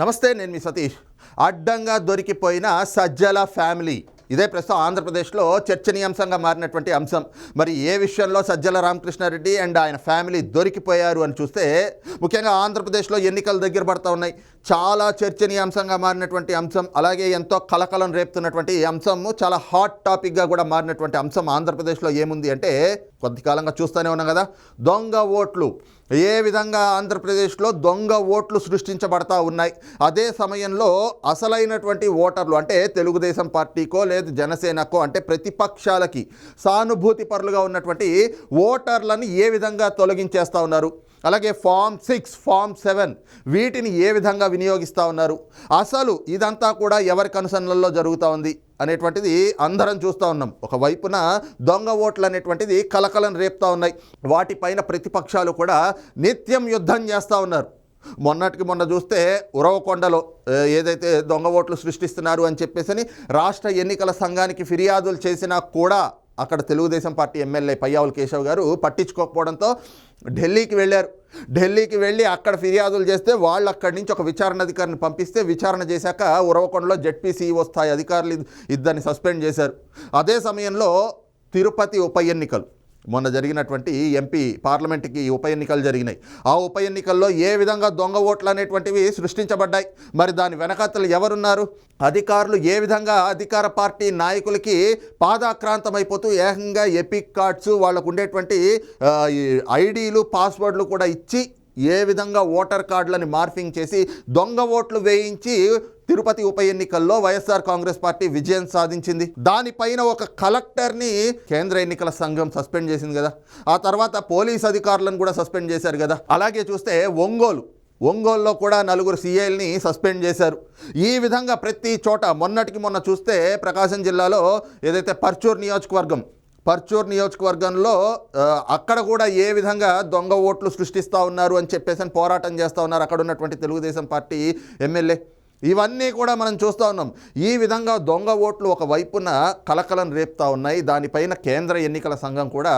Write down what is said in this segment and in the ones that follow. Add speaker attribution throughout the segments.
Speaker 1: నమస్తే నేను మీ సతీష్. అడ్డంగా దొరికిపోయిన సజ్జల ఫ్యామిలీ. ఇదే ప్రస్తుతం ఆంధ్రప్రదేశ్లో చర్చనీయాంశంగా మారినటువంటి అంశం. మరి ఏ విషయంలో సజ్జల రామకృష్ణారెడ్డి అండ్ ఆయన ఫ్యామిలీ దొరికిపోయారు అని చూస్తే ముఖ్యంగా ఆంధ్రప్రదేశ్లో ఎన్నికలు దగ్గర పడతా ఉన్నాయి. చాలా చర్చనీయాంశంగా మారినటువంటి అంశం అలాగే ఎంతో కలకలం రేపుతున్నటువంటి ఈ అంశము చాలా హాట్ టాపిక్గా కూడా మారినటువంటి అంశం ఆంధ్రప్రదేశ్లో ఏముంది అంటే కొద్దికాలంగా చూస్తూనే ఉన్నాం కదా దొంగ ఓట్లు. ఏ విధంగా ఆంధ్రప్రదేశ్లో దొంగ ఓట్లు సృష్టించబడతా ఉన్నాయి? అదే సమయంలో అసలైనటువంటి ఓటర్లు అంటే తెలుగుదేశం పార్టీకో లేదు జనసేనకో అంటే ప్రతిపక్షాలకి సానుభూతి పరులుగా ఉన్నటువంటి ఓటర్లను ఏ విధంగా తొలగించేస్తా ఉన్నారు? అలాగే ఫామ్ సిక్స్ ఫామ్ సెవెన్ వీటిని ఏ విధంగా వినియోగిస్తూ ఉన్నారు? అసలు ఇదంతా కూడా ఎవరి కనుసన్నల్లో జరుగుతూ ఉంది అనేటువంటిది అందరం చూస్తూ ఉన్నాం. ఒకవైపున దొంగ ఓట్లు అనేటువంటిది కలకలను రేపుతూ ఉన్నాయి. వాటిపైన ప్రతిపక్షాలు కూడా నిత్యం యుద్ధం చేస్తూ ఉన్నారు. మొన్నటికి మొన్న చూస్తే ఉరవకొండలో ఏదైతే దొంగ ఓట్లు సృష్టిస్తున్నారు అని చెప్పేసి రాష్ట్ర ఎన్నికల సంఘానికి ఫిర్యాదులు చేసినా కూడా అక్కడ తెలుగుదేశం పార్టీ ఎమ్మెల్యే పయ్యావుల కేశవ్ గారు పట్టించుకోకపోవడంతో ఢిల్లీకి వెళ్ళారు. ఢిల్లీకి వెళ్ళి అక్కడ ఫిర్యాదులు చేస్తే వాళ్ళు అక్కడి నుంచి ఒక విచారణ అధికారిని పంపిస్తే విచారణ చేశాక ఉరవకొండలో జెడ్పీసీఓ స్థాయి అధికారులు ఇద్దరిని సస్పెండ్ చేశారు. అదే సమయంలో తిరుపతి ఉప ఎన్నికలు. మొన్న జరిగినటువంటి ఎంపీ పార్లమెంట్కి ఉప ఎన్నికలు జరిగినాయి. ఆ ఉప ఎన్నికల్లో ఏ విధంగా దొంగ ఓట్లు అనేటువంటివి సృష్టించబడ్డాయి? మరి దాని వెనకతలు ఎవరున్నారు? అధికారులు ఏ విధంగా అధికార పార్టీ నాయకులకి పాదాక్రాంతమైపోతూ ఏకంగా ఎపిక్ కార్డ్స్ వాళ్ళకు ఉండేటువంటి ఐడీలు పాస్వర్డ్లు కూడా ఇచ్చి ఏ విధంగా ఓటర్ కార్డులని మార్ఫింగ్ చేసి దొంగ ఓట్లు వేయించి తిరుపతి ఉప ఎన్నికల్లో వైఎస్ఆర్ కాంగ్రెస్ పార్టీ విజయం సాధించింది. దానిపైన ఒక కలెక్టర్ని కేంద్ర ఎన్నికల సంఘం సస్పెండ్ చేసింది కదా. ఆ తర్వాత పోలీస్ అధికారులను కూడా సస్పెండ్ చేశారు కదా. అలాగే చూస్తే ఒంగోలు ఒంగోలులో కూడా నలుగురు సీఐల్ని సస్పెండ్ చేశారు. ఈ విధంగా ప్రతి చోట మొన్నటికి మొన్న చూస్తే ప్రకాశం జిల్లాలో ఏదైతే పర్చూర్ నియోజకవర్గం పర్చూర్ నియోజకవర్గంలో అక్కడ కూడా ఏ విధంగా దొంగ ఓట్లు సృష్టిస్తూ ఉన్నారు అని చెప్పేసి పోరాటం చేస్తూ ఉన్నారు అక్కడ ఉన్నటువంటి తెలుగుదేశం పార్టీ ఎమ్మెల్యే. ఇవన్నీ కూడా మనం చూస్తూ ఉన్నాం. ఈ విధంగా దొంగ ఓట్లు ఒక వైపున కలకలం రేపుతా ఉన్నాయి. దానిపైన కేంద్ర ఎన్నికల సంఘం కూడా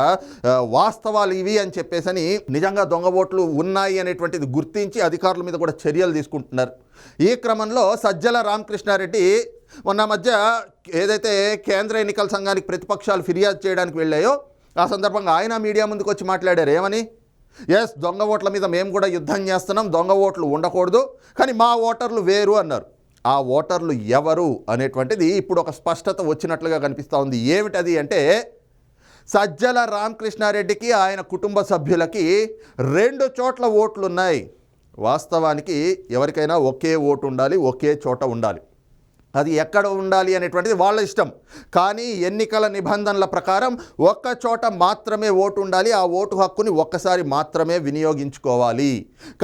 Speaker 1: వాస్తవాలు ఇవి అని చెప్పేసని నిజంగా దొంగ ఓట్లు ఉన్నాయి అనేటువంటిది గుర్తించి అధికారుల మీద కూడా చర్యలు తీసుకుంటున్నారు. ఈ క్రమంలో సజ్జల రామకృష్ణారెడ్డి మొన్న మధ్య ఏదైతే కేంద్ర ఎన్నికల సంఘానికి ప్రతిపక్షాలు ఫిర్యాదు చేయడానికి వెళ్ళాయో ఆ సందర్భంగా ఆయన మీడియా ముందుకు వచ్చి మాట్లాడారు. ఏమని? ఎస్ దొంగ ఓట్ల మీద మేము కూడా యుద్ధం చేస్తున్నాం దొంగ ఓట్లు ఉండకూడదు కానీ మా ఓటర్లు వేరు అన్నారు. ఆ ఓటర్లు ఎవరు అనేటువంటిది ఇప్పుడు ఒక స్పష్టత వచ్చినట్లుగా కనిపిస్తూ ఉంది. ఏమిటది అంటే సజ్జల రామకృష్ణారెడ్డికి ఆయన కుటుంబ సభ్యులకి రెండు చోట్ల ఓట్లు ఉన్నాయి వాస్తవానికి ఎవరికైనా ఒకే ఓటు ఉండాలి ఒకే చోట ఉండాలి. అది ఎక్కడ ఉండాలి అనేటువంటిది వాళ్ళ ఇష్టం. కానీ ఎన్నికల నిబంధనల ప్రకారం ఒక్క చోట మాత్రమే ఓటు ఉండాలి ఆ ఓటు హక్కుని ఒక్కసారి మాత్రమే వినియోగించుకోవాలి.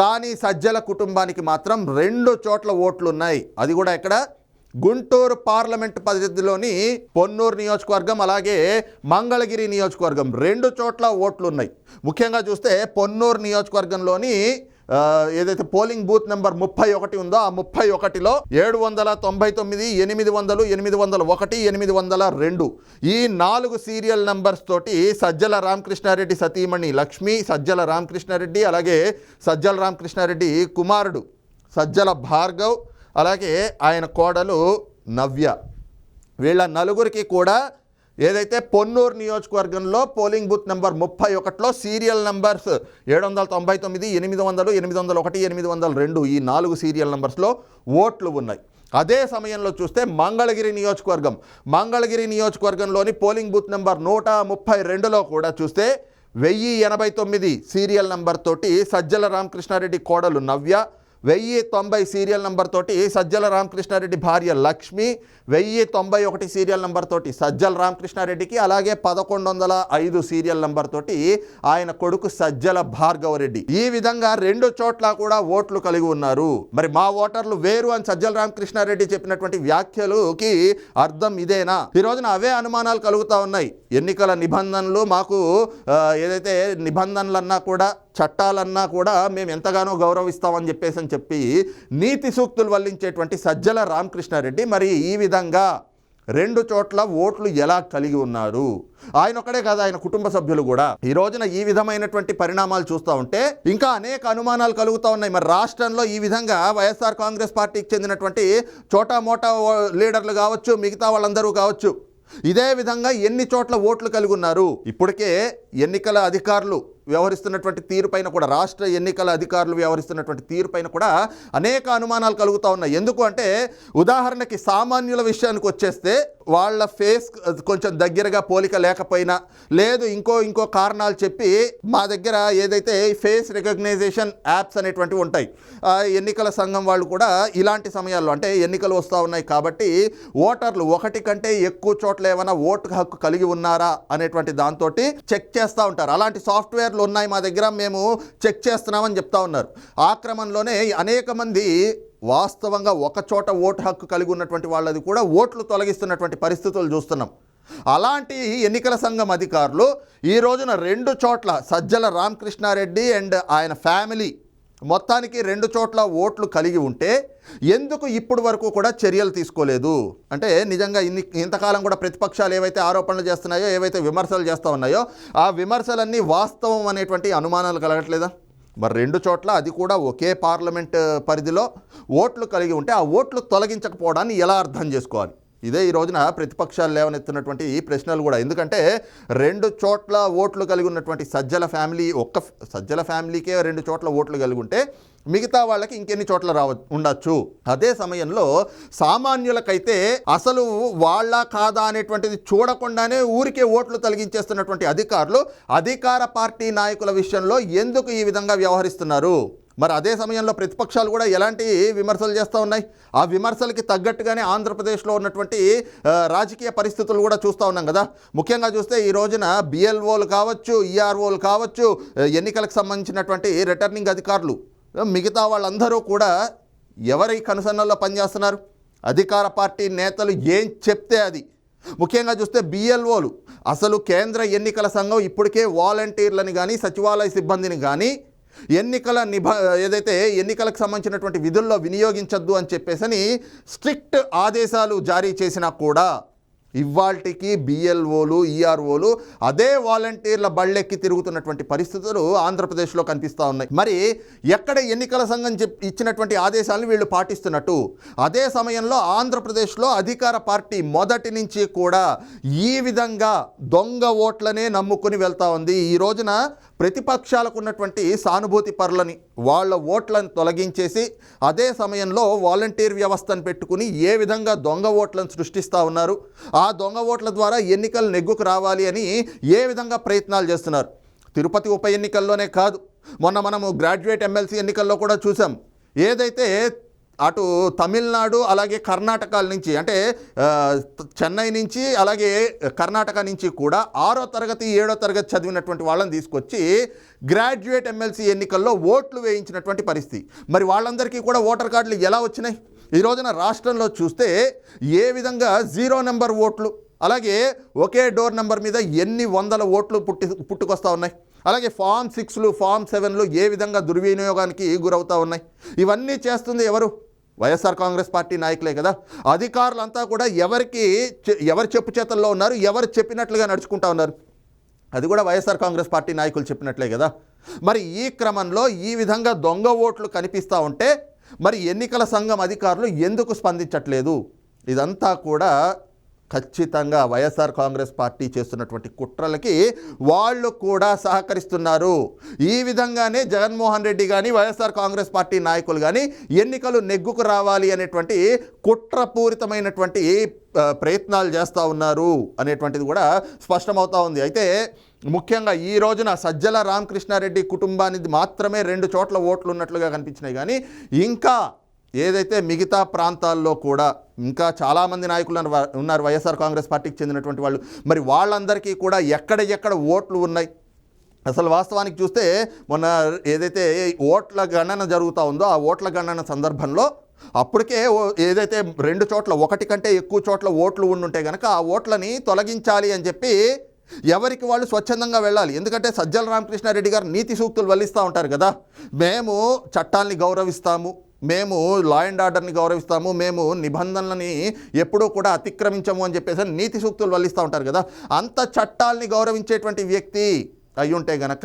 Speaker 1: కానీ సజ్జల కుటుంబానికి మాత్రం రెండు చోట్ల ఓట్లు ఉన్నాయి అది కూడా ఎక్కడ? గుంటూరు పార్లమెంట్ పరిధిలోని పొన్నూరు నియోజకవర్గం అలాగే మంగళగిరి నియోజకవర్గం రెండు చోట్ల ఓట్లు ఉన్నాయి ముఖ్యంగా చూస్తే పొన్నూరు నియోజకవర్గంలోని ఏదైతే పోలింగ్ బూత్ నెంబర్ ముప్పై ఒకటి ఉందో ఆ ముప్పై ఒకటిలో ఏడు వందల తొంభై తొమ్మిది ఎనిమిది వందలు ఎనిమిది వందల ఒకటి ఎనిమిది వందల రెండు. ఈ నాలుగు సీరియల్ నంబర్స్ తోటి సజ్జల రామకృష్ణారెడ్డి సతీమణి లక్ష్మి సజ్జల రామకృష్ణారెడ్డి అలాగే సజ్జల రామకృష్ణారెడ్డి కుమారుడు సజ్జల భార్గవ్ అలాగే ఆయన కోడలు నవ్య. వీళ్ళ నలుగురికి కూడా ఏదైతే పొన్నూరు నియోజకవర్గంలో పోలింగ్ బూత్ నెంబర్ ముప్పై ఒకటిలో సీరియల్ నంబర్స్ ఏడు వందల తొంభై తొమ్మిది ఎనిమిది వందలు ఎనిమిది వందల ఒకటి ఎనిమిది వందల రెండు ఈ నాలుగు సీరియల్ నంబర్స్లో ఓట్లు ఉన్నాయి. అదే సమయంలో చూస్తే మంగళగిరి నియోజకవర్గం మంగళగిరి నియోజకవర్గంలోని పోలింగ్ బూత్ నెంబర్ నూట ముప్పై రెండులో కూడా చూస్తే వెయ్యి ఎనభై తొమ్మిది సీరియల్ నంబర్ తోటి సజ్జల రామకృష్ణారెడ్డి కోడలు నవ్య వెయ్యి తొంభై సీరియల్ నెంబర్ తోటి సజ్జల రామకృష్ణారెడ్డి భార్య లక్ష్మి వెయ్యి తొంభై ఒకటి సీరియల్ నెంబర్ తోటి సజ్జల రామకృష్ణారెడ్డికి అలాగే పదకొండు వందల ఐదు సీరియల్ నంబర్ తోటి ఆయన కొడుకు సజ్జల భార్గవరెడ్డి. ఈ విధంగా రెండు చోట్ల కూడా ఓట్లు కలిగి ఉన్నారు. మరి మా ఓటర్లు వేరు అని సజ్జల రామకృష్ణారెడ్డి చెప్పినటువంటి వ్యాఖ్యలుకి అర్థం ఇదేనా? ఈ రోజున అవే అనుమానాలు కలుగుతా ఉన్నాయి. ఎన్నికల నిబంధనలు మాకు ఏదైతే నిబంధనలన్నా కూడా చట్టాలన్నా కూడా మేము ఎంతగానో గౌరవిస్తామని చెప్పేసి అని చెప్పి నీతి సూక్తులు వల్లించేటువంటి సజ్జల రామకృష్ణారెడ్డి మరి ఈ విధంగా రెండు చోట్ల ఓట్లు ఎలా కలిగి ఉన్నారు? ఆయన ఒక్కడే కాదు ఆయన కుటుంబ సభ్యులు కూడా. ఈ రోజున ఈ విధమైనటువంటి పరిణామాలు చూస్తూ ఉంటే ఇంకా అనేక అనుమానాలు కలుగుతూ ఉన్నాయి. మరి రాష్ట్రంలో ఈ విధంగా వైఎస్ఆర్ కాంగ్రెస్ పార్టీకి చెందినటువంటి చోటా మోటా లీడర్లు కావచ్చు మిగతా వాళ్ళందరూ కావచ్చు ఇదే విధంగా ఎన్ని చోట్ల ఓట్లు కలిగి ఉన్నారు? ఇప్పటికే ఎన్నికల అధికారులు వ్యవహరిస్తున్నటువంటి తీరుపైన కూడా రాష్ట్ర ఎన్నికల అధికారులు వ్యవహరిస్తున్నటువంటి తీరుపైన కూడా అనేక అనుమానాలు కలుగుతూ ఉన్నాయి. ఎందుకు అంటే ఉదాహరణకి సామాన్యుల విషయానికి వచ్చేస్తే వాళ్ళ ఫేస్ కొంచెం దగ్గరగా పోలిక లేకపోయినా లేదు ఇంకో ఇంకో కారణాలు చెప్పి మా దగ్గర ఏదైతే ఫేస్ రికగ్నైజేషన్ యాప్స్ అనేటువంటివి ఉంటాయి ఎన్నికల సంఘం వాళ్ళు కూడా ఇలాంటి సమయాల్లో అంటే ఎన్నికలు వస్తూ ఉన్నాయి కాబట్టి ఓటర్లు ఒకటి కంటే ఎక్కువ చోట్ల ఏమైనా ఓటు హక్కు కలిగి ఉన్నారా అనేటువంటి దాంతో చెక్ చేస్తూ ఉంటారు. అలాంటి సాఫ్ట్వేర్ సాఫ్ట్వేర్లు ఉన్నాయి మా దగ్గర మేము చెక్ చేస్తున్నామని చెప్తా ఉన్నారు. ఆ క్రమంలోనే అనేక మంది వాస్తవంగా ఒక చోట ఓటు హక్కు కలిగి ఉన్నటువంటి వాళ్ళది కూడా ఓట్లు తొలగిస్తున్నటువంటి పరిస్థితులు చూస్తున్నాం. అలాంటి ఎన్నికల సంఘం అధికారులు ఈ రోజున రెండు చోట్ల సజ్జల రామకృష్ణారెడ్డి అండ్ ఆయన ఫ్యామిలీ మొత్తానికి రెండు చోట్ల ఓట్లు కలిగి ఉంటే ఎందుకు ఇప్పుడు వరకు కూడా చర్యలు తీసుకోలేదు? అంటే నిజంగా ఇన్ని ఇంతకాలం కూడా ప్రతిపక్షాలు ఏవైతే ఆరోపణలు చేస్తున్నాయో ఏవైతే విమర్శలు చేస్తూ ఉన్నాయో ఆ విమర్శలన్నీ వాస్తవం అనేటువంటి అనుమానాలు కలగట్లేదా? మరి రెండు చోట్ల అది కూడా ఒకే పార్లమెంట్ పరిధిలో ఓట్లు కలిగి ఉంటే ఆ ఓట్లు తొలగించకపోవడాన్ని ఎలా అర్థం చేసుకోవాలి? ఇదే ఈ రోజున ప్రతిపక్షాలు లేవనెత్తున్నటువంటి ఈ ప్రశ్నలు కూడా. ఎందుకంటే రెండు చోట్ల ఓట్లు కలిగి ఉన్నటువంటి సజ్జల ఫ్యామిలీ ఒక్క సజ్జల ఫ్యామిలీకే రెండు చోట్ల ఓట్లు కలిగి ఉంటే మిగతా వాళ్ళకి ఇంకెన్ని చోట్ల రావ ఉండొచ్చు? అదే సమయంలో సామాన్యులకైతే అసలు వాళ్ళ కాదా అనేటువంటిది చూడకుండానే ఊరికే ఓట్లు తొలగించేస్తున్నటువంటి అధికారులు అధికార పార్టీ నాయకుల విషయంలో ఎందుకు ఈ విధంగా వ్యవహరిస్తున్నారు? మరి అదే సమయంలో ప్రతిపక్షాలు కూడా ఎలాంటి విమర్శలు చేస్తూ ఉన్నాయి? ఆ విమర్శలకి తగ్గట్టుగానే ఆంధ్రప్రదేశ్లో ఉన్నటువంటి రాజకీయ పరిస్థితులు కూడా చూస్తూ ఉన్నాం కదా? ముఖ్యంగా చూస్తే ఈ రోజున బిఎల్ఓలు కావచ్చు ఈఆర్ఓలు కావచ్చు ఎన్నికలకు సంబంధించినటువంటి రిటర్నింగ్ అధికారులు మిగతా వాళ్ళందరూ కూడా ఎవరి కనుసన్నల్లో పనిచేస్తున్నారు? అధికార పార్టీ నేతలు ఏం చెప్తే అది? ముఖ్యంగా చూస్తే బిఎల్ఓలు అసలు కేంద్ర ఎన్నికల సంఘం ఇప్పటికే వాలంటీర్లని కానీ సచివాలయ సిబ్బందిని కానీ ఎన్నికల నిబ ఏదైతే ఎన్నికలకు సంబంధించినటువంటి విధుల్లో వినియోగించొద్దు అని చెప్పేసని స్ట్రిక్ట్ ఆదేశాలు జారీ చేసినా కూడా ఇవాల్టికి బిఎల్ఓలు ఈఆర్ఓలు అదే వాలంటీర్ల బళ్ళెక్కి తిరుగుతున్నటువంటి పరిస్థితులు ఆంధ్రప్రదేశ్లో కనిపిస్తూ ఉన్నాయి. మరి ఎక్కడ ఎన్నికల సంఘం చెప్ ఇచ్చినటువంటి ఆదేశాలను వీళ్ళు పాటిస్తున్నట్టు అదే సమయంలో ఆంధ్రప్రదేశ్లో అధికార పార్టీ మొదటి నుంచి కూడా ఈ విధంగా దొంగ ఓట్లనే నమ్ముకుని వెళ్తా ఉంది. ఈ రోజున ప్రతిపక్షాలకు ఉన్నటువంటి సానుభూతి పరులని వాళ్ళ ఓట్లను తొలగించేసి అదే సమయంలో వాలంటీర్ వ్యవస్థను పెట్టుకుని ఏ విధంగా దొంగ ఓట్లను సృష్టిస్తూ ఉన్నారు ఆ దొంగ ఓట్ల ద్వారా ఎన్నికలు నెగ్గుకు రావాలి అని ఏ విధంగా ప్రయత్నాలు చేస్తున్నారు? తిరుపతి ఉప ఎన్నికల్లోనే కాదు మొన్న మనము గ్రాడ్యుయేట్ ఎమ్మెల్సీ ఎన్నికల్లో కూడా చూసాం. ఏదైతే అటు తమిళనాడు అలాగే కర్ణాటక నుంచి అంటే చెన్నై నుంచి అలాగే కర్ణాటక నుంచి కూడా ఆరో తరగతి ఏడో తరగతి చదివినటువంటి వాళ్ళని తీసుకొచ్చి గ్రాడ్యుయేట్ ఎమ్మెల్సీ ఎన్నికల్లో ఓట్లు వేయించినటువంటి పరిస్థితి. మరి వాళ్ళందరికీ కూడా ఓటర్ కార్డులు ఎలా వచ్చినాయి? ఈ రోజున రాష్ట్రంలో చూస్తే ఏ విధంగా జీరో నెంబర్ ఓట్లు అలాగే ఒకే డోర్ నెంబర్ మీద ఎన్ని వందల ఓట్లు పుట్టి పుట్టుకొస్తా ఉన్నాయి? అలాగే ఫామ్ సిక్స్లు ఫామ్ సెవెన్లు ఏ విధంగా దుర్వినియోగానికి గురవుతా ఉన్నాయి? ఇవన్నీ చేస్తుంది ఎవరు? వైఎస్ఆర్ కాంగ్రెస్ పార్టీ నాయకులే కదా. అధికారులంతా కూడా ఎవరికి చె- ఎవరి చెప్పు చేతల్లో ఉన్నారు ఎవరు చెప్పినట్లుగా నడుచుకుంటా ఉన్నారు. అది కూడా వైఎస్ఆర్ కాంగ్రెస్ పార్టీ నాయకులు చెప్పినట్లే కదా. మరి ఈ క్రమంలో ఈ విధంగా దొంగ ఓట్లు కనిపిస్తూ ఉంటే మరి ఎన్నికల సంఘం అధికారులు ఎందుకు స్పందించట్లేదు? ఇదంతా కూడా ఖచ్చితంగా వైఎస్ఆర్ కాంగ్రెస్ పార్టీ చేస్తున్నటువంటి కుట్రలకి వాళ్ళు కూడా సహకరిస్తున్నారు. ఈ విధంగానే జగన్మోహన్ రెడ్డి కానీ వైఎస్ఆర్ కాంగ్రెస్ పార్టీ నాయకులు కానీ ఎన్నికలు నెగ్గుకు రావాలి అనేటువంటి కుట్రపూరితమైనటువంటి ప్రయత్నాలు చేస్తూ ఉన్నారు అనేటువంటిది కూడా స్పష్టమవుతూ ఉంది. అయితే ముఖ్యంగా ఈ రోజున సజ్జల రామకృష్ణారెడ్డి కుటుంబానికి మాత్రమే రెండు చోట్ల ఓట్లు ఉన్నట్లుగా కనిపించినాయి కానీ ఇంకా ఏదైతే మిగతా ప్రాంతాల్లో కూడా ఇంకా చాలామంది నాయకులు ఉన్నారు- వైఎస్ఆర్ కాంగ్రెస్ పార్టీకి చెందినటువంటి వాళ్ళు. మరి వాళ్ళందరికీ కూడా ఎక్కడ ఎక్కడ ఓట్లు ఉన్నాయి? అసలు వాస్తవానికి చూస్తే మొన్న ఏదైతే ఓట్ల గణన జరుగుతూ ఉందో ఆ ఓట్ల గణన సందర్భంలో అప్పటికే ఏదైతే రెండు చోట్ల ఒకటి కంటే ఎక్కువ చోట్ల ఓట్లు ఉండుంటే కనుక ఆ ఓట్లని తొలగించాలి అని చెప్పి ఎవరికి వాళ్ళు స్వచ్ఛందంగా వెళ్ళాలి? ఎందుకంటే సజ్జల రామకృష్ణారెడ్డి గారు నీతి సూక్తులు వల్లిస్తూ ఉంటారు కదా. మేము చట్టాల్ని గౌరవిస్తాము. మేము లా అండ్ ఆర్డర్ని గౌరవిస్తాము మేము నిబంధనలని ఎప్పుడూ కూడా అతిక్రమించము అని చెప్పేసి నీతి సూక్తులు వల్లిస్తూ ఉంటారు కదా. అంత చట్టాల్ని గౌరవించేటువంటి వ్యక్తి అయ్యుంటే గనక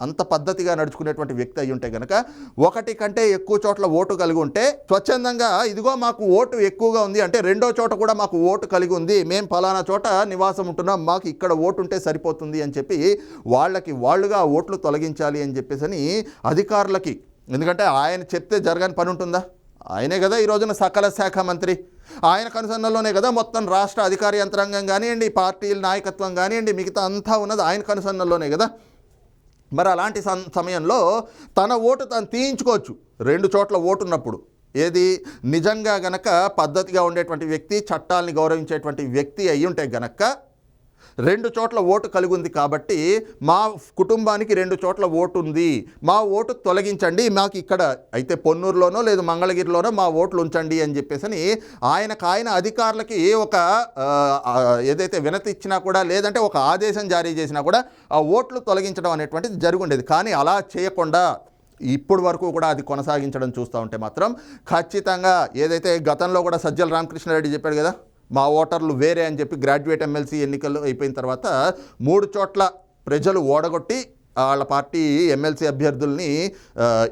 Speaker 1: అంత పద్ధతిగా నడుచుకునేటువంటి వ్యక్తి అయి ఉంటే గనక ఒకటి కంటే ఎక్కువ చోట్ల ఓటు కలిగి ఉంటే స్వచ్ఛందంగా ఇదిగో మాకు ఓటు ఎక్కువగా ఉంది అంటే రెండో చోట కూడా మాకు ఓటు కలిగి ఉంది మేము ఫలానా చోట నివాసం ఉంటున్నాం మాకు ఇక్కడ ఓటు ఉంటే సరిపోతుంది అని చెప్పి వాళ్ళకి వాళ్ళుగా ఓట్లు తొలగించాలి అని చెప్పేసి అని అధికారులకి ఎందుకంటే ఆయన చెప్తే జరగని పని ఉంటుందా? ఆయనే కదా ఈ రోజున సకల శాఖ మంత్రి. ఆయన కనుసన్నల్లోనే కదా మొత్తం రాష్ట్ర అధికార యంత్రాంగం కానివ్వండి పార్టీల నాయకత్వం కానివ్వండి మిగతా అంతా ఉన్నది ఆయన కనుసన్నల్లోనే కదా. మరి అలాంటి సం- సమయంలో తన ఓటు తను తీయించుకోవచ్చు. రెండు చోట్ల ఓటు ఉన్నప్పుడు ఏది? నిజంగా గనక పద్ధతిగా ఉండేటువంటి వ్యక్తి చట్టాలని గౌరవించేటువంటి వ్యక్తి అయి ఉంటే గనక రెండు చోట్ల ఓటు కలిగి ఉంది కాబట్టి మా కుటుంబానికి రెండు చోట్ల ఓటు ఉంది మా ఓటు తొలగించండి మాకు ఇక్కడ అయితే పొన్నూరులోనో లేదు మంగళగిరిలోనో మా ఓట్లు ఉంచండి అని చెప్పేసి అని ఆయనకు ఆయన అధికారులకి ఒక ఏదైతే వినతి ఇచ్చినా కూడా లేదంటే ఒక ఆదేశం జారీ చేసినా కూడా ఆ ఓట్లు తొలగించడం అనేటువంటిది జరుగుండేది. కానీ అలా చేయకుండా ఇప్పుడు వరకు కూడా అది కొనసాగించడం చూస్తూ ఉంటే మాత్రం ఖచ్చితంగా ఏదైతే గతంలో కూడా సజ్జల రామకృష్ణారెడ్డి చెప్పాడు కదా మా ఓటర్లు వేరే అని చెప్పి గ్రాడ్యుయేట్ ఎమ్మెల్సీ ఎన్నికలు అయిపోయిన తర్వాత మూడు చోట్ల ప్రజలు ఓడగొట్టి వాళ్ళ పార్టీ ఎమ్మెల్సీ అభ్యర్థుల్ని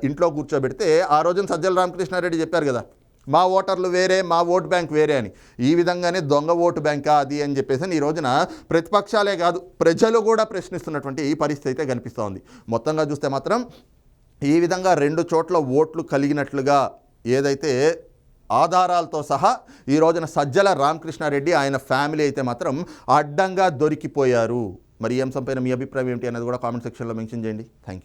Speaker 1: ఇంట్లో కూర్చోబెడితే ఆ రోజున సజ్జల రామకృష్ణారెడ్డి చెప్పారు కదా మా ఓటర్లు వేరే మా ఓట్ బ్యాంక్ వేరే అని. ఈ విధంగానే దొంగ ఓటు బ్యాంకా అది అని చెప్పేసి ఈ రోజున ప్రతిపక్షాలే కాదు ప్రజలు కూడా ప్రశ్నిస్తున్నటువంటి ఈ పరిస్థితి అయితే కనిపిస్తూ ఉంది. మొత్తంగా చూస్తే మాత్రం ఈ విధంగా రెండు చోట్ల ఓట్లు కలిగినట్లుగా ఏదైతే ఆధారాలతో సహా ఈ రోజున సజ్జల రామకృష్ణారెడ్డి ఆయన ఫ్యామిలీ అయితే మాత్రం అడ్డంగా దొరికిపోయారు. మరి ఈ అంశంపైన మీ అభిప్రాయం ఏంటి అనేది కూడా కామెంట్ సెక్షన్లో మెన్షన్ చేయండి. Thank you